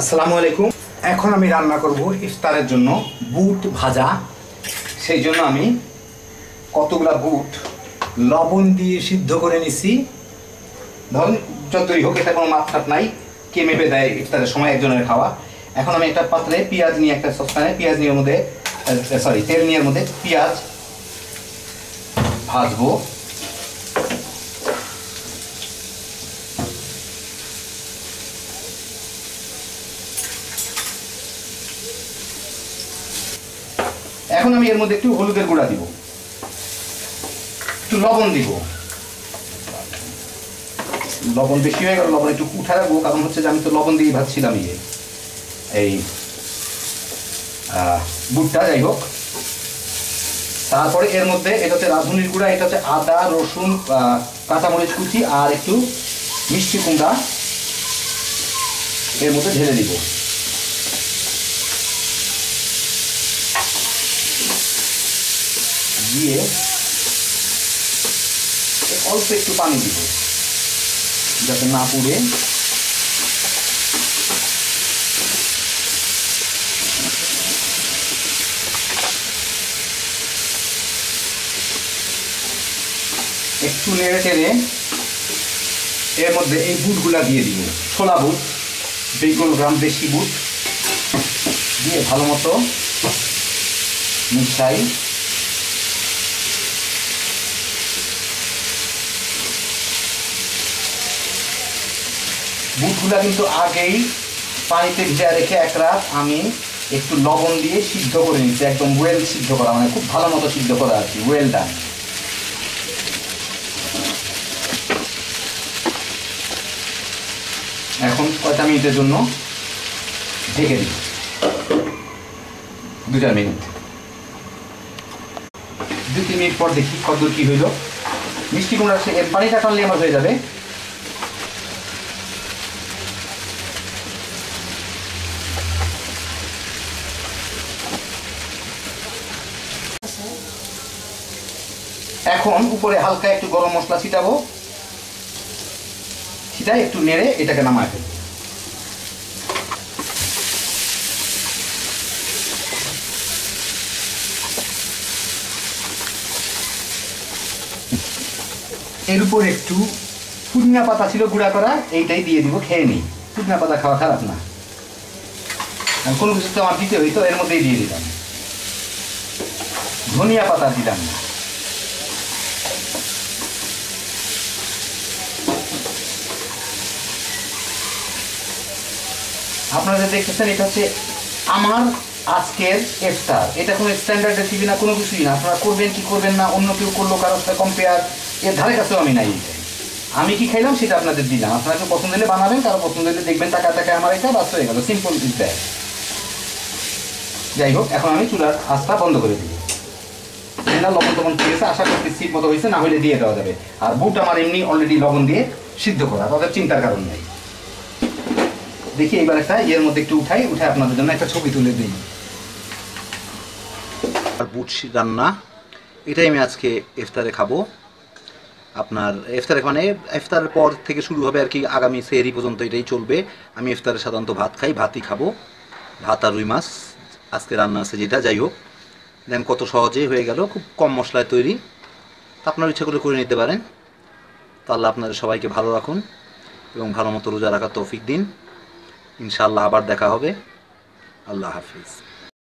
আসসালামু আলাইকুম। এখন আমি রান্না করব ইফতারের জন্য বুট ভাজা। সেই জন্য আমি কতগুলা বুট লবণ দিয়ে সিদ্ধ করে নিছি। ধরুন যতই হোক, এটা কোনো মাপঠাপ নাই। কে মেপে দেয় ইফতারের সময় একজনের খাওয়া? এখন আমি একটা পাত্রে পেঁয়াজ নিয়ে একটা সসপ্যানে, পেঁয়াজ নিয়ে মধ্যে সরি তেল নিয়ে মধ্যে পেঁয়াজ ভাজবো। এখন আমি এর মধ্যে একটু হলুদের গুঁড়া দিব। একটু লবণ দিব। লবণ বেশি হয়ে গেল, লবণ একটু উঠে রাখব। কারণ হচ্ছে যে আমি তো লবণ দিয়েই ভাবছিলাম ইয়ে এই বুটটা যাই হোক। তারপরে এর মধ্যে এটা হচ্ছে রাঁধুনির গুঁড়া, এটা হচ্ছে আদা, রসুন কাঁচামরিচ কুচি আর একটু মিষ্টি কুমড়া এর মধ্যে ঢেলে দিব। দিয়ে অল্প একটু পানি দিব, যাতে না পুড়ে। একটু নেড়ে টেড়ে এর মধ্যে এই বুটগুলা দিয়ে দিব। ছোলা বুট, বেগুন গ্রাম দেশি বুট, দিয়ে ভালো মতো মিশাই। বুটগুলা কিন্তু আগেই পানিতে ভিজা রেখে এক রাত আমি একটু লবণ দিয়ে সিদ্ধ করে নিচ্ছি একদম ওয়েল সিদ্ধ করা মানে খুব ভালো মতো সিদ্ধ করা আছে ওয়েল ডান এখন কয়টা মিনিটের জন্য ঢেকে দিই? দু চার মিনিট। দু তিন মিনিট পর দেখি কত কি হইল। মিষ্টি কুমড়া সে পানিটা টানলে আমার হয়ে যাবে। এখন উপরে হালকা একটু গরম মশলা ছিটাবো। ছিটাই একটু নেড়ে এটাকে নামায় ফেলব। এর উপর একটু পুদিনা পাতা ছিল গুঁড়া করা, এইটাই দিয়ে দিব, খেয়ে নিই। পুদিনা পাতা খাওয়া খারাপ না। কোনো কিছু তো আমার দিতে হইতো, এর মধ্যেই দিয়ে দিলাম। ধনিয়া পাতা দিলাম না। আপনারা দেখতেছেন, এটা হচ্ছে আমার আজকের ইফতার। এটা কোনো স্ট্যান্ডার্ড রেসিপি না, কোনো কিছুই না। আপনারা করবেন কি করবেন না, অন্য কেউ করল, কারোর সাথে কম্পেয়ার এর ধারে কাছেও আমি নাই। আমি কি খাইলাম সেটা আপনাদের দিলাম। আপনাকে পছন্দ হলে বানাবেন, কারও পছন্দ হলে দেখবেন, টাকা টাকা আমার এটা, বাস হয়ে গেল। সিম্পল ইজ দ্যাট যাই হোক, এখন আমি চুলার আস্থা বন্ধ করে দিই। না, লবণ টবণ খেয়েছে আশা করছি সিট মতো হয়েছে, না হলে দিয়ে দেওয়া যাবে। আর বুট আমার এমনি অলরেডি লবণ দিয়ে সিদ্ধ করা, তাদের চিন্তার কারণ নেই। দেখি এবার একটা, এর মধ্যে একটু উঠাই উঠে আপনাদের জন্য একটা ছবি তুলে দিই। আর বুটসি রান্না, এটাই আমি আজকে ইফতারে খাব। আপনার ইফতারে মানে ইফতারের পর থেকে শুরু হবে আর কি, আগামী সেহরি পর্যন্ত এটাই চলবে। আমি ইফতারে সাধারণত ভাত খাই, ভাতই খাব। ভাত আর রুই মাছ, আজকে রান্না আছে যেটা, যাই হোক। দেন কত সহজেই হয়ে গেল, খুব কম মশলায় তৈরি। তা আপনার ইচ্ছা করে করে নিতে পারেন। তো আল্লাহ আপনাদের সবাইকে ভালো রাখুন এবং ভালো মতো রোজা রাখার তৌফিক দিন। ইনশাআল্লাহ আবার দেখা হবে। আল্লাহ হাফিজ।